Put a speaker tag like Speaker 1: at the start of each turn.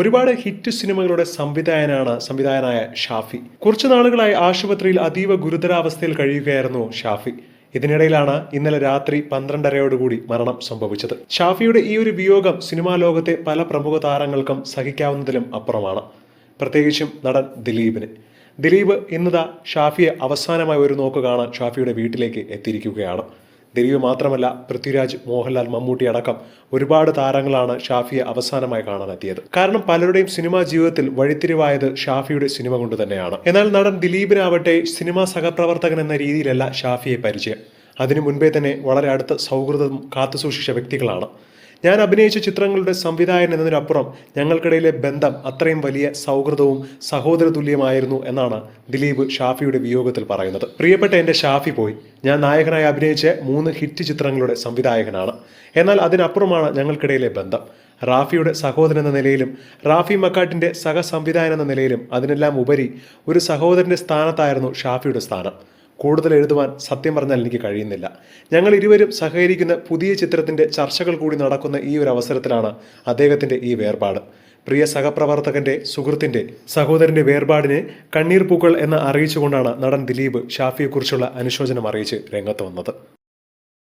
Speaker 1: ഒരുപാട് ഹിറ്റ് സിനിമകളുടെ സംവിധായകനാണ് സംവിധായകനായ ഷാഫി. കുറച്ചു നാളുകളായി ആശുപത്രിയിൽ അതീവ ഗുരുതരാവസ്ഥയിൽ കഴിയുകയായിരുന്നു ഷാഫി. ഇതിനിടയിലാണ് ഇന്നലെ രാത്രി പന്ത്രണ്ടരയോടുകൂടി മരണം സംഭവിച്ചത്. ഷാഫിയുടെ ഈ ഒരു വിയോഗം സിനിമാ ലോകത്തെ പല പ്രമുഖ താരങ്ങൾക്കും സഹിക്കാവുന്നതിലും അപ്പുറമാണ്. പ്രത്യേകിച്ചും നടൻ ദിലീപിന്. ദിലീപ് ഇന്നതാ ഷാഫിയെ അവസാനമായി ഒരു നോക്ക് കാണാൻ ഷാഫിയുടെ വീട്ടിലേക്ക് എത്തിയിരിക്കുകയാണ്. ദിലീപ് മാത്രമല്ല പൃഥ്വിരാജ് മോഹൻലാൽ മമ്മൂട്ടി അടക്കം ഒരുപാട് താരങ്ങളാണ് ഷാഫിയെ അവസാനമായി കാണാനെത്തിയത്. കാരണം പലരുടെയും സിനിമാ ജീവിതത്തിൽ വഴിത്തിരിവായത് ഷാഫിയുടെ സിനിമ കൊണ്ട് തന്നെയാണ്. എന്നാൽ നടൻ ദിലീപിനാവട്ടെ സിനിമാ സഹപ്രവർത്തകൻ എന്ന രീതിയിലല്ല ഷാഫിയെ പരിചയം. അതിനു മുൻപേ തന്നെ വളരെ അടുത്ത സൗഹൃദം കാത്തുസൂക്ഷിച്ച വ്യക്തികളാണ്. ഞാൻ അഭിനയിച്ച ചിത്രങ്ങളുടെ സംവിധായകൻ എന്നതിനപ്പുറം ഞങ്ങൾക്കിടയിലെ ബന്ധം അത്രയും വലിയ സൗഹൃദവും സഹോദര തുല്യമായിരുന്നു എന്നാണ് ദിലീപ് ഷാഫിയുടെ വിയോഗത്തിൽ പറയുന്നത്. പ്രിയപ്പെട്ട എന്റെ ഷാഫി പോയി. ഞാൻ നായകനായി അഭിനയിച്ച മൂന്ന് ഹിറ്റ് ചിത്രങ്ങളുടെ സംവിധായകനാണ്. എന്നാൽ അതിനപ്പുറമാണ് ഞങ്ങൾക്കിടയിലെ ബന്ധം. റാഫിയുടെ സഹോദരൻ എന്ന നിലയിലും റാഫി മക്കാട്ടിന്റെ സഹസംവിധായകൻ എന്ന നിലയിലും അതിനെല്ലാം ഉപരി ഒരു സഹോദരന്റെ സ്ഥാനത്തായിരുന്നു ഷാഫിയുടെ സ്ഥാനം. കൂടുതൽ എഴുതുവാൻ സത്യം പറഞ്ഞാൽ എനിക്ക് കഴിയുന്നില്ല. ഞങ്ങൾ ഇരുവരും സഹകരിക്കുന്ന പുതിയ ചിത്രത്തിന്റെ ചർച്ചകൾ കൂടി നടക്കുന്ന ഈ ഒരു അവസരത്തിലാണ് അദ്ദേഹത്തിന്റെ ഈ വേർപാട്. പ്രിയ സഹപ്രവർത്തകന്റെ സുഹൃത്തിന്റെ സഹോദരന്റെ വേർപാടിനെ കണ്ണീർ പൂക്കൾ എന്ന് അറിയിച്ചുകൊണ്ടാണ് നടൻ ദിലീപ് ഷാഫിയെക്കുറിച്ചുള്ള അനുശോചനം അറിയിച്ച് രംഗത്ത് വന്നത്.